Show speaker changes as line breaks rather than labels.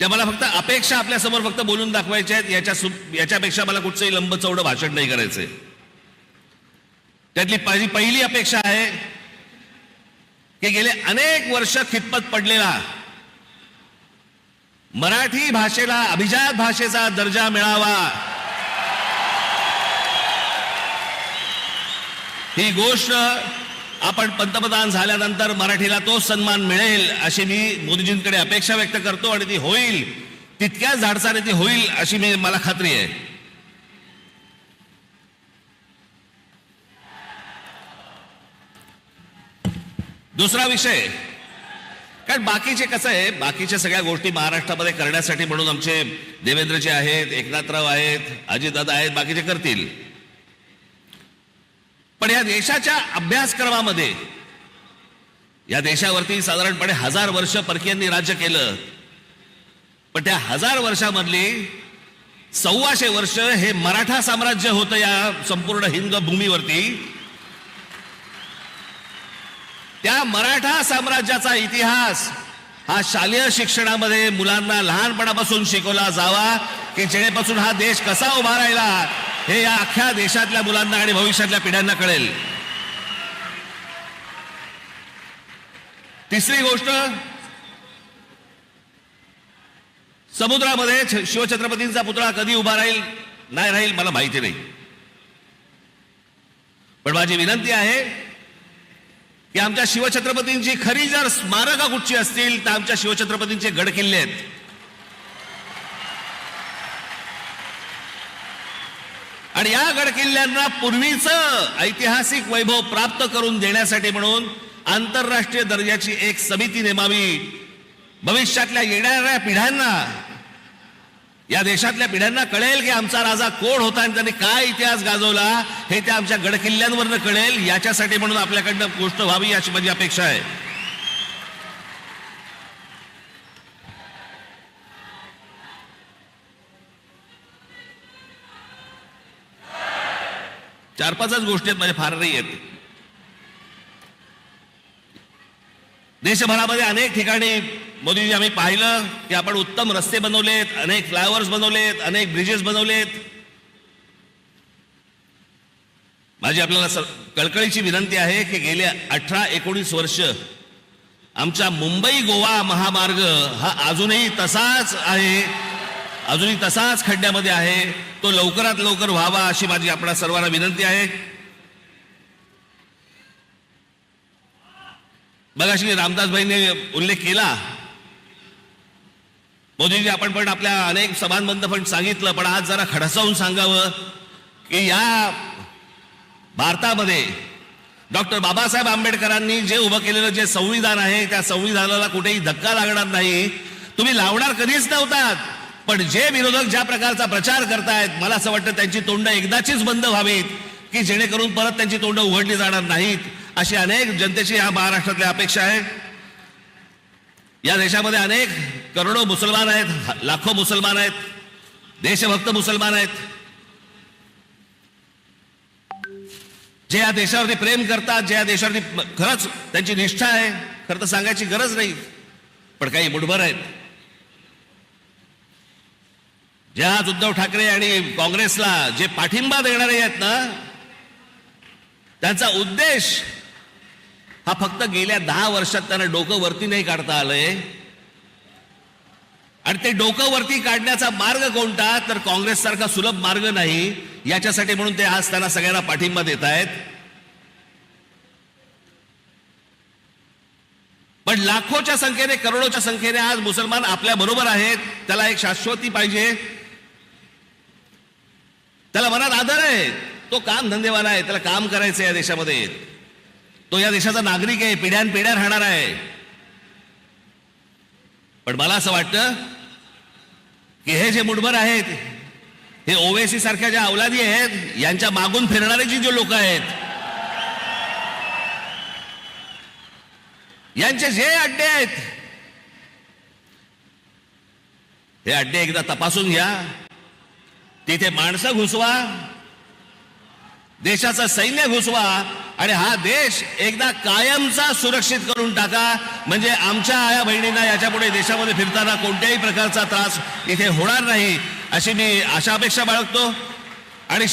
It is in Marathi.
त्या मला फक्त अपेक्षा आपल्यासमोर फक्त बोलून दाखवायच्या आहेत. याच्या याच्यापेक्षा मला कुठचंही लंब चौडं भाषण नाही करायचंय. त्यातली माझी पहिली अपेक्षा आहे की गेले अनेक वर्ष खितपत पडलेला मराठी भाषेला अभिजात भाषेचा दर्जा मिळावा. ही गोष्ट आपण पंतप्रधान झाल्यानंतर मराठीला तो सन्मान मिळेल अशी मी मोदीजींकडे अपेक्षा व्यक्त करतो आणि ती होईल. तितक्याच झाडसाने ती होईल अशी मी मला खात्री आहे. दुसरा विषय. कारण बाकीचे कसं आहे बाकीच्या सगळ्या गोष्टी महाराष्ट्रामध्ये करण्यासाठी म्हणून आमचे देवेंद्रजी आहेत एकनाथराव आहेत अजितदादा आहेत बाकीचे करतील. पण या देशाच्या अभ्यासक्रमामध्ये या देशावरती साधारणपणे हजार वर्ष परकीयांनी राज्य केलं. पण त्या हजार वर्षामधली सव्वाशे वर्ष हे मराठा साम्राज्य होतं या संपूर्ण हिंद भूमीवरती. त्या मराठा साम्राज्याचा इतिहास हा शालेय शिक्षणामध्ये मुलांना लहानपणापासून शिकवला जावा की जेणेपासून हा देश कसा उभा राहिला हे या अख्ख्या देशातल्या मुलांना आणि भविष्यातल्या पिढ्यांना कळेल. तिसरी गोष्ट समुद्रामध्ये शिवछत्रपतींचा पुतळा कधी उभा राहील नाही राहील मला माहिती नाही. पण माझी विनंती आहे की आमच्या शिवछत्रपतींची खरी जर स्मारक कुठची असतील तर आमच्या शिवछत्रपतींचे गड किल्ले आहेत. आणि या गडकिल्ल्यांना पूर्वीचं ऐतिहासिक वैभव प्राप्त करून देण्यासाठी म्हणून आंतरराष्ट्रीय दर्जाची एक समिती नेमावी. भविष्यातल्या येणाऱ्या पिढ्यांना या देशातल्या पिढ्यांना कळेल की आमचा राजा कोण होता आणि त्यांनी काय इतिहास गाजवला हे त्या आमच्या गडकिल्ल्यांवरनं कळेल. याच्यासाठी म्हणून आपल्याकडनं गोष्ट व्हावी अशी माझी अपेक्षा आहे. चार पाचच गोष्टी आहेत माझ्या फार नाही आहेत. देशभरामध्ये अनेक ठिकाणी मोदीजी आम्ही पाहिलं की आपण उत्तम रस्ते बनवलेत अनेक फ्लायओव्हर्स बनवलेत अनेक ब्रिजेस बनवलेत. माझी आपल्याला स- कळकळीची विनंती आहे की गेल्या अठरा एकोणीस वर्ष आमचा मुंबई गोवा महामार्ग हा अजूनही तसाच आहे. अजूनही तसाच खड्ड्यामध्ये आहे. तो लवकरात लवकर व्हावा अशी माझी आपणा सर्वांना विनंती आहे. बघाशी रामदासबाईंनी उल्लेख केला मोदीजी आपण पण आपल्या अनेक सभांबद्ध पण सांगितलं पण आज जरा खडसावून सांगावं की या भारतामध्ये डॉक्टर बाबासाहेब आंबेडकरांनी जे उभं केलेलं जे संविधान आहे त्या संविधानाला कुठेही धक्का लागणार नाही. तुम्ही लावणार कधीच नव्हतात. पण जे विरोधक ज्या प्रकारचा प्रचार करतायत मला असं वाटतं त्यांची तोंड एकदाचीच बंद व्हावीत की जेणेकरून परत त्यांची तोंड उघडली जाणार नाहीत अशी अनेक जनतेची या महाराष्ट्रातल्या अपेक्षा आहे. या देशामध्ये अनेक करोडो मुसलमान आहेत लाखो मुसलमान आहेत देशभक्त मुसलमान आहेत. जे या देशावरती प्रेम करतात जे या देशावरती खरंच त्यांची निष्ठा आहे खरं तर सांगायची गरज नाही पण काही मुठभर आहेत. जे आज उद्धव ठाकरे आणि काँग्रेसला जे पाठिंबा देणारे आहेत ना त्यांचा उद्देश हा फक्त गेल्या दहा वर्षात त्यांना डोकं वरती नाही काढता आलंय. आणि ते डोकं वरती काढण्याचा मार्ग कोणता? तर काँग्रेस सारखा सुलभ मार्ग नाही. याच्यासाठी म्हणून ते आज त्यांना सगळ्यांना पाठिंबा देत आहेत. पण लाखोच्या संख्येने करोडोच्या संख्येने आज मुसलमान आपल्या बरोबर आहेत. त्याला एक शाश्वती पाहिजे. त्याला मनात आदर आहे. तो काम धंदेवाला आहे. त्याला काम करायचं आहे या देशामध्ये. तो या देशाचा नागरिक आहे. पिढ्यान पिढ्या राहणार आहे. पण मला असं वाटतं की हे जे मुठभर आहेत हे ओवेसी सारख्या ज्या अवलादी आहेत यांच्या मागून फिरणारे जी जे लोक आहेत यांचे जे अड्डे आहेत हे अड्डे एकदा तपासून घ्या. तिथे माणसं घुसवा. देशाचं सैन्य घुसवा आणि हा देश एकदा कायमचा सुरक्षित करून टाका. म्हणजे आमच्या आया बहिणींना याच्यापुढे देशामध्ये फिरताना कोणत्याही प्रकारचा त्रास इथे होणार नाही अशी मी आशा अपेक्षा बाळगतो. आणि